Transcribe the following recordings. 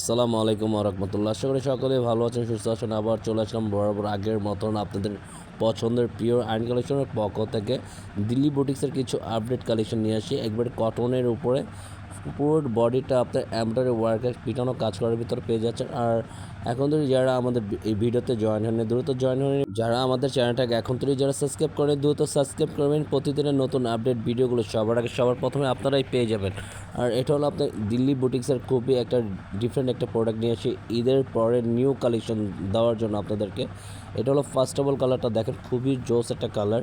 আসসালামু আলাইকুম রহমতুল্লাহ। আশা করি সকলে ভালো আছেন, সুস্থ আছেন। আবার চলে আসলাম বরাবর আগের মতন আপনাদের পছন্দের পিওর আইন কালেকশনের পক্ষ থেকে। দিল্লি বুটিক্সের কিছু আপডেট কালেকশন নিয়ে আসি। একবার কটনের উপরে পুরো বডিটা আপনার এমব্রয়ডারি ওয়ার্কের পিটানো কাজ করার ভিতরে পেয়ে যাচ্ছেন। আর এখন থেকে যারা আমাদের এই ভিডিওতে জয়েন হন দ্রুত জয়েন হন যারা আমাদের চ্যানেলটাকে এখন থেকে যারা সাবস্ক্রাইব করেন, দ্রুত সাবস্ক্রাইব করবেন প্রতিদিনের নতুন আপডেট ভিডিওগুলো সবার আগে সবার প্রথমে আপনারাই পেয়ে যাবেন। আর এটা হলো আপনার দিল্লি বুটিক্সের খুবই একটা ডিফারেন্ট একটা প্রোডাক্ট নিয়ে আসি ঈদের পরে নিউ কালেকশন দেওয়ার জন্য আপনাদেরকে। এটা হলো ফার্স্ট অফ অল কালারটা দেখেন, খুবই জোস একটা কালার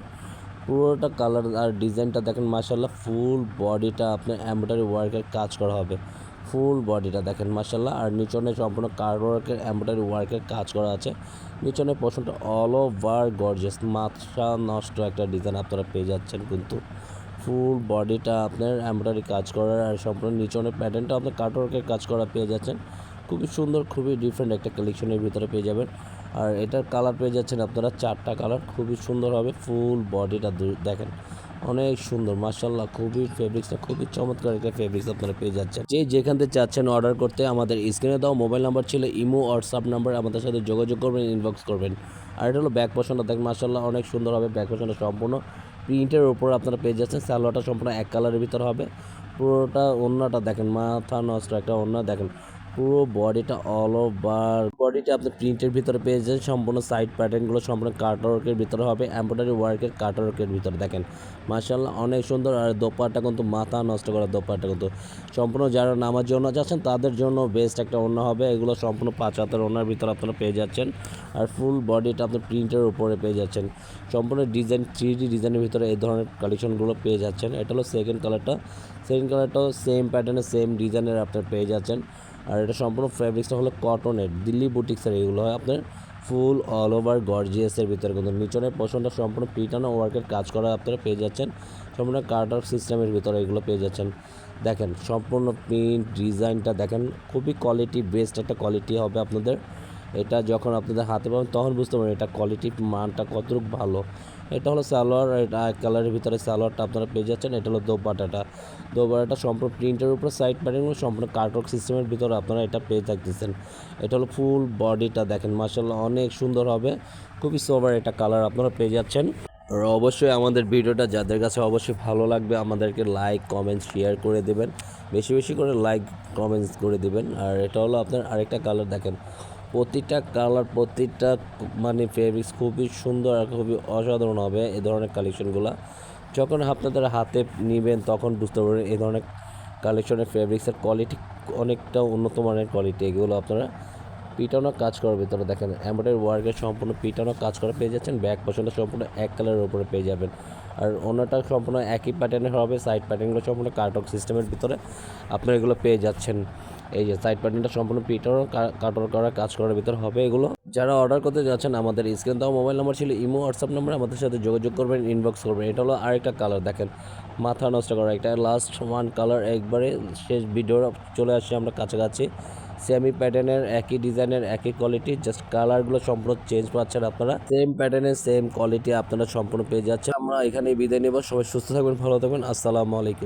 পুরোটা কালার আর ডিজাইনটা দেখেন মাসাল্লাহ ফুল বডিটা আপনার এমব্রয়ডারি ওয়ার্কের কাজ করা হবে। ফুল বডিটা দেখেন মাসাল্লাহ আর নিচনে সম্পূর্ণ কার্ড ওয়ার্কের এমব্রয়ডারি ওয়ার্কের কাজ করা আছে। নিচনে পোষণটা অল ওভার গর্জিয়াস মাথা নষ্ট একটা ডিজাইন আপনারা পেয়ে যাচ্ছেন কিন্তু। ফুল বডিটা আপনার এমব্রয়ডারি কাজ করার আর সম্পূর্ণ নিচনের প্যাটার্নটা আপনার কাটওয়ার্কের কাজ করা পেয়ে যাচ্ছেন। খুবই সুন্দর, খুবই ডিফারেন্ট একটা কালেকশনের ভিতরে পেয়ে যাবেন। আর এটার কালার পেয়ে যাচ্ছেন আপনারা, চারটা কালার খুবই সুন্দর হবে ফুল বডিটা দেখেন, অনেক সুন্দর মার্শাল্লাহ খুবই ফেব্রিক্সটা খুবই চমৎকার একটা ফেব্রিক্স আপনারা পেয়ে যাচ্ছেন। যে যেখান থেকে চাচ্ছেন অর্ডার করতে, আমাদের স্ক্রিনে দাও মোবাইল নাম্বার ছিল, ইমো হোয়াটসঅ্যাপ নাম্বার আমাদের সাথে যোগাযোগ করবেন ইনবক্স করবেন। আর এটা হলো ব্যাক পোশনটা দেখেন মার্শাল্লাহ অনেক সুন্দর হবে ব্যাক পোশনটা সম্পূর্ণ। প্রিন্টের ওপর আপনারা পেয়ে যাচ্ছেন স্যালোয়ারটা সম্পূর্ণ এক কালারের ভিতরে হবে। পুরোটা অন্যটা দেখেন, মাথা নষ্ট একটা অন্য দেখেন পুরো বডিটা অল ওভার বডিটা আপনি প্রিন্টের ভিতরে পেয়ে যাবেন। সম্পূর্ণ সাইড প্যাটার্নগুলো সম্পূর্ণ কাটওয়ার্কের ভিতরে হবে। এমব্রয়ডারি ওয়ার্কের কাটওয়ার্কের ভিতরে দেখেন। মার্শাল্লাহ অনেক সুন্দর। আর দোপারটা কিন্তু মাথা নষ্ট করা দোপারটা কিন্তু। সম্পূর্ণ যারা নামার জন্য যাচ্ছেন, তাদের জন্য বেস্ট একটা অন্য হবে। এগুলো সম্পূর্ণ পাঁচ হাতের ওনার ভিতরে আপনারা পেয়ে যাচ্ছেন। আর ফুল বডিটা আপনি প্রিন্টের উপরে পেয়ে যাচ্ছেন। সম্পূর্ণ ডিজাইন থ্রি ডি ডিজাইনের ভিতরে এই ধরনের কালেকশনগুলো পেয়ে যাচ্ছেন। এটা হলো সেকেন্ড কালারটা সেকেন্ড কালারটাও সেম প্যাটার্নে সেম ডিজাইনের আপনার পেয়ে যাচ্ছেন। আর এটা সম্পূর্ণ ফ্যাব্রিক্সটা হলো কটনের দিল্লি বুটিক্সের এগুলো হয় আপনার ফুল অল ওভার গর্জিয়াসের ভিতরে। কিন্তু নিচনের পোষণটা সম্পূর্ণ পিটানো ওয়ার্কের কাজ করা আপনারা পেয়ে যাচ্ছেন। সম্পূর্ণ কার্টার সিস্টেমের ভিতরে এগুলো পেয়ে যাচ্ছেন। দেখেন, সম্পূর্ণ প্রিন্ট ডিজাইনটা দেখেন, খুবই কোয়ালিটি বেস্ট একটা কোয়ালিটি হবে আপনাদের। এটা যখন আপনাদের হাতে পাবেন, তখন বুঝতে পারবেন এটা কোয়ালিটি মানটা কতটুকু ভালো। এটা হলো সালোয়ার, এটা কালারের ভিতরে সালোয়ারটা আপনারা পেয়ে যাচ্ছেন, এটা হলো দোপাটাটা দোপাটাটা সম্পূর্ণ প্রিন্টের উপরে সাইড প্যাটার্নগুলো সম্পূর্ণ কার্টক সিস্টেমের ভিতরে আপনারা এটা পেয়ে থাকতেছেন। এটা হলো ফুল বডিটা দেখেন মার্শাল্লাহ অনেক সুন্দর হবে। খুবই সোভার এটা কালার আপনারা পেয়ে যাচ্ছেন। আর অবশ্যই আমাদের ভিডিওটা যাদের কাছে অবশ্যই ভালো লাগবে, আমাদেরকে লাইক কমেন্ট শেয়ার করে দেবেন। বেশি বেশি করে লাইক কমেন্টস করে দিবেন। আর এটা হলো আপনার আরেকটা কালার দেখেন। প্রতিটা কালার, প্রতিটা মানে ফেব্রিক্স খুবই সুন্দর আর খুবই অসাধারণ হবে এই ধরনের কালেকশনগুলো যখন আপনাদের হাতে নেবেন, তখন বুঝতে পারবেন এই ধরনের কালেকশনের ফেব্রিক্সের কোয়ালিটি অনেকটা উন্নত মানের কোয়ালিটি এগুলো আপনারা পিটানো কাজ করার ভিতরে দেখেন এমব্রয়ডারি ওয়ার্কের সম্পূর্ণ পিটানো কাজ করা পেয়ে যাচ্ছেন ব্যাক পছন্দ সম্পূর্ণ এক কালারের উপরে পেয়ে যাবেন। আর অন্যটা সম্পূর্ণ একই প্যাটার্নের হবে সাইড প্যাটার্নগুলো সম্পূর্ণ কার্টক সিস্টেমের ভিতরে আপনারা এগুলো পেয়ে যাচ্ছেন। এই যে সাইড প্যাটার্নটা সম্পূর্ণ পিটার কাটর করা, কাজ করার ভিতর হবে এগুলো। যারা অর্ডার করতে যাচ্ছেন, আমাদের স্ক্রিন দেওয়া মোবাইল নাম্বার ছিল ইমো হোয়াটসঅ্যাপ নাম্বার আমাদের সাথে যোগাযোগ করবেন ইনবক্স করবেন। এটা হলো আরেকটা কালার দেখেন। মাথা নষ্ট করা, একটা লাস্ট ওয়ান কালার একবারে শেষ ভিডিওর চলে আসছে আমরা কাছাকাছি। সেমি প্যাটার্নের একই ডিজাইনের একই কোয়ালিটি জাস্ট কালারগুলো সম্পূর্ণ চেঞ্জ পাচ্ছেন আপনারা। সেম প্যাটার্নের সেম কোয়ালিটি আপনারা সম্পূর্ণ পেয়ে যাচ্ছেন। আমরা এখানে বিদায় নেব, সবাই সুস্থ থাকবেন, ভালো থাকবেন, আসসালামু আলাইকুম।